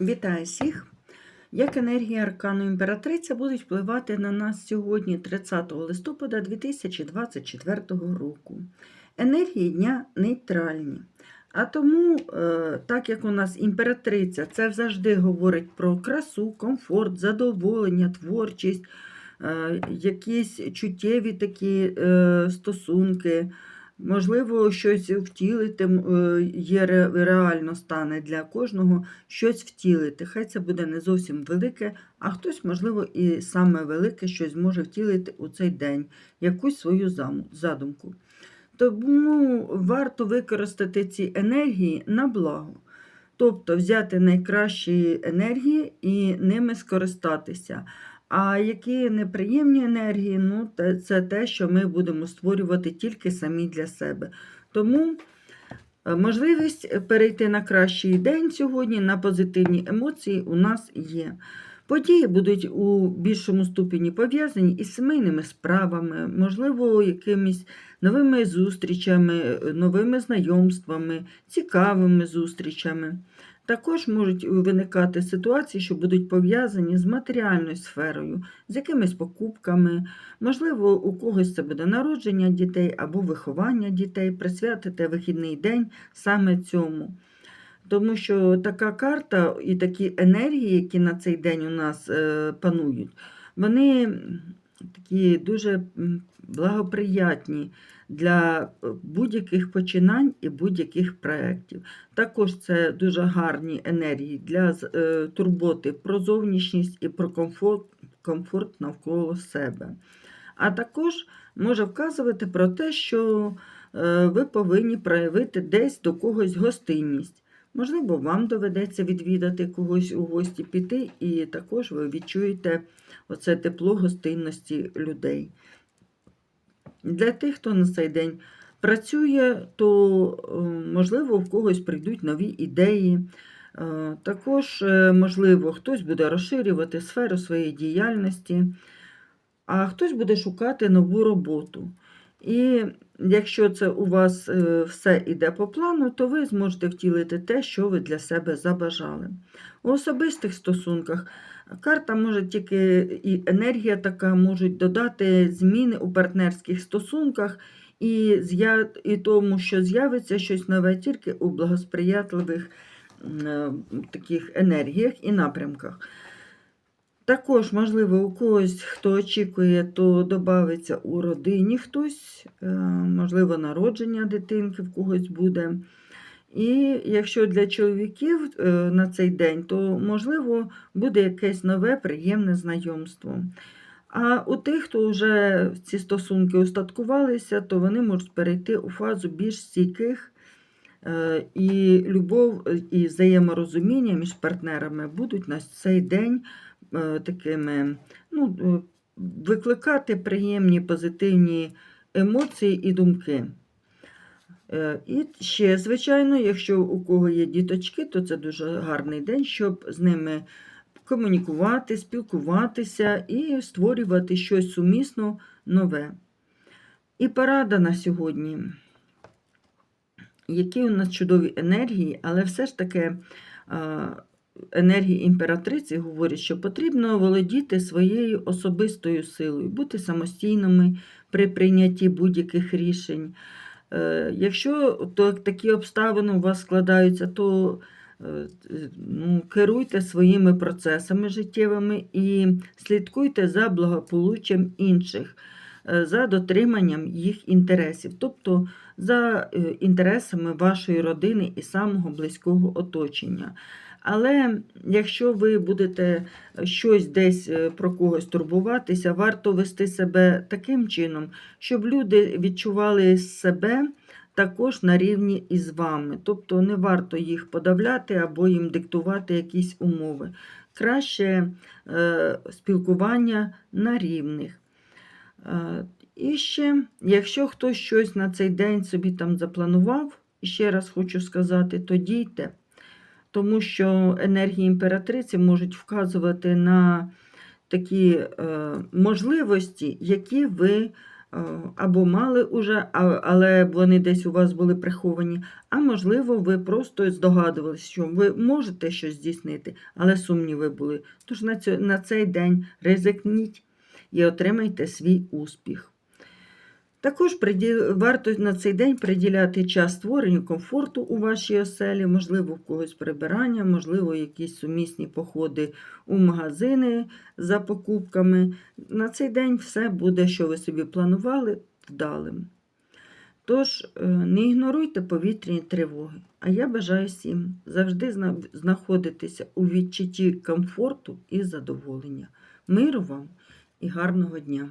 Вітаю всіх! Як енергія аркану імператриця будуть впливати на нас сьогодні, 30 листопада 2024 року. Енергії дня нейтральні. А тому, е, так як у нас імператриця, це завжди говорить про красу, комфорт, задоволення, творчість, е, якісь чуттєві такі е, стосунки. Можливо, щось втілити е, є реально стане для кожного щось втілити. Хай це буде не зовсім велике, а хтось, можливо, і саме велике щось зможе втілити у цей день, якусь свою задумку. Тому варто використати ці енергії на благо. Тобто взяти найкращі енергії і ними скористатися. А які неприємні енергії, ну, це те, що ми будемо створювати тільки самі для себе. Тому е, можливість перейти на кращий день сьогодні, на позитивні емоції у нас є. Події будуть у більшому ступені пов'язані із сімейними справами, можливо, якимись новими зустрічами, новими знайомствами, цікавими зустрічами. Також можуть виникати ситуації, що будуть пов'язані з матеріальною сферою, з якимись покупками. Можливо, у когось це буде народження дітей або виховання дітей, присвятити вихідний день саме цьому. Тому що така карта і такі енергії, які на цей день у нас е, панують, вони такі дуже благоприятні для будь-яких починань і будь-яких проєктів. Також це дуже гарні енергії для е, турботи про зовнішність і про комфорт, комфорт навколо себе. А також може вказувати про те, що е, ви повинні проявити десь до когось гостинність. Можливо, вам доведеться відвідати когось у гості піти, і також ви відчуєте оце тепло гостинності людей. Для тих, хто на цей день працює, то, е, можливо, в когось прийдуть нові ідеї. Е, Також, е, можливо, хтось буде розширювати сферу своєї діяльності, а хтось буде шукати нову роботу. І якщо це у вас е, все йде по плану, то ви зможете втілити те, що ви для себе забажали. У особистих стосунках карта може тільки і енергія така можуть додати зміни у партнерських стосунках і, і тому, що з'явиться щось нове тільки у благосприятливих е, таких енергіях і напрямках. Також, можливо, у когось, хто очікує, то додається у родині хтось, е, можливо, народження дитинки в когось буде. І якщо для чоловіків е, на цей день, то, можливо, буде якесь нове приємне знайомство. А у тих, хто вже ці стосунки устаткувалися, то вони можуть перейти у фазу більш стійких, е, і любов і взаєморозуміння між партнерами будуть на цей день такими, ну, е, викликати приємні позитивні емоції і думки. Е, І ще, звичайно, якщо у кого є діточки, то це дуже гарний день, щоб з ними комунікувати, спілкуватися і створювати щось сумісно нове. І порада на сьогодні. Які у нас чудові енергії, але все ж таки енергії імператриці говорять, що потрібно володіти своєю особистою силою, бути самостійними при прийнятті будь-яких рішень. Е, Якщо такі обставини у вас складаються, то е, ну, керуйте своїми процесами життєвими і слідкуйте за благополуччям інших, е, за дотриманням їх інтересів, тобто за інтересами вашої родини і самого близького оточення. Але якщо ви будете щось десь е, про когось турбуватися, варто вести себе таким чином, щоб люди відчували себе також на рівні із вами. Тобто не варто їх подавляти або їм диктувати якісь умови. Краще е, спілкування на рівних. Е, і ще, якщо хтось щось на цей день собі там запланував, ще раз хочу сказати, то дійте, тому що енергії імператриці можуть вказувати на такі е, можливості, які ви е, або мали уже, але вони десь у вас були приховані, а можливо, ви просто здогадувалися, що ви можете щось здійснити, але сумніви були. Тож на цей день ризикніть і отримайте свій успіх. Також варто на цей день приділяти час створенню комфорту у вашій оселі, можливо, в когось прибирання, можливо, якісь сумісні походи у магазини за покупками. На цей день все буде, що ви собі планували, вдалим. Тож е, не ігноруйте повітряні тривоги. А я бажаю всім завжди знаходитися у відчутті комфорту і задоволення. Миру вам і гарного дня!